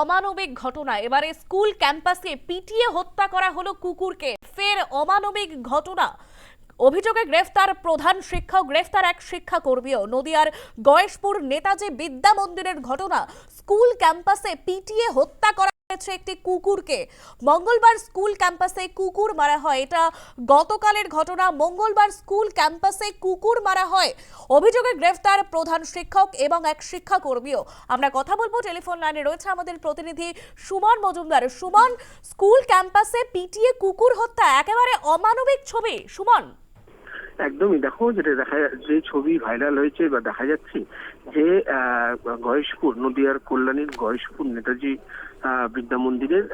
অমানবিক ঘটনা। এবারে স্কুল ক্যাম্পাসে পিটিয়ে হত্যা করা হলো কুকুরকে। ফের অমানবিক ঘটনা। অভিযোগে গ্রেফতার প্রধান শিক্ষক, গ্রেফতার এক শিক্ষা কর্মীও নদিয়ার গয়েশপুর নেতাজি বিদ্যা মন্দিরের ঘটনা। স্কুল ক্যাম্পাসে পিটিয়ে হত্যা করা হয়েছে একটি কুকুরকে মঙ্গলবার স্কুল ক্যাম্পাসে কুকুর মারা হয়। এটা গতকালের ঘটনা। মঙ্গলবার স্কুল ক্যাম্পাসে কুকুর মারা হয়। অভিযোগে গ্রেফতার প্রধান শিক্ষক এবং এক শিক্ষাকর্মীও। আমরা কথা বলব। টেলিফোন লাইনে রয়েছে আমাদের প্রতিনিধি সুমন মজুমদার। সুমন, স্কুল ক্যাম্পাসে পিটিয়ে কুকুর হত্যা, একেবারে অমানবিক ছবি। সুমন। একদমই দেখো যেটা দেখা যা- ছবি ভাইরাল হয়েছে বা দেখা যাচ্ছে যে গয়েশপুর, নদিয়ার কল্যাণীর গয়েশপুর নেতাজি বিদ্যা মন্দিরের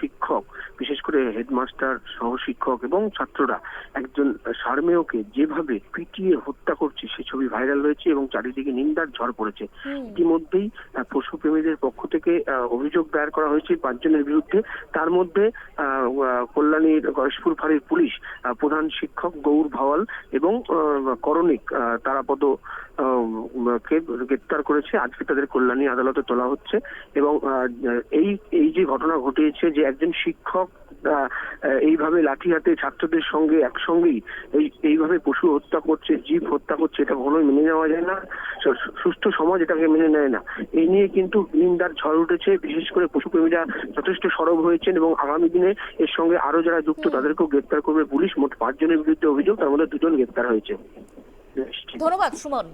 শিক্ষক, বিশেষ করে হেডমাস্টার সহ শিক্ষক এবং ছাত্ররা একজন সারমেয়কে যেভাবে পিটিয়ে হত্যা করছে সে ছবি ভাইরাল হয়েছে এবং চারিদিকে নিন্দার ঝড় পড়েছে। ইতিমধ্যেই আহ, পশুপ্রেমীদের পক্ষ থেকে অভিযোগ দায়ের করা হয়েছে পাঁচজনের বিরুদ্ধে। তার মধ্যে কল্যাণীর গয়েশপুর ফাঁড়ির পুলিশ প্রধান শিক্ষক গৌর ভাওয়াল এবং করণিক তারাপদ কে গ্রেপ্তার করেছে। আজকে তাদের কল্যাণী আদালতে তোলা হচ্ছে এবং এই এই যে ঘটনা ঘটিয়েছে যে একজন শিক্ষক এইভাবে লাঠি হাতে ছাত্রদের সঙ্গে একসঙ্গেই এই, এইভাবে পশু হত্যা করছে, জীব হত্যা করছে, এটা কখনোই মেনে নেওয়া যায় না। সুস্থ সমাজ এটাকে মেনে নেয় না। এই নিয়ে কিন্তু নিন্দার ঝড় উঠেছে, বিশেষ করে পশুপ্রেমীরা যথেষ্ট সরব হয়েছেন এবং আগামী দিনে এর সঙ্গে আরও যারা যুক্ত তাদেরকেও গ্রেপ্তার করবে পুলিশ। মোট পাঁচজনের বিরুদ্ধে অভিযোগ, তার মধ্যে দুজন গ্রেপ্তার হয়েছে। ধন্যবাদ, সুমন।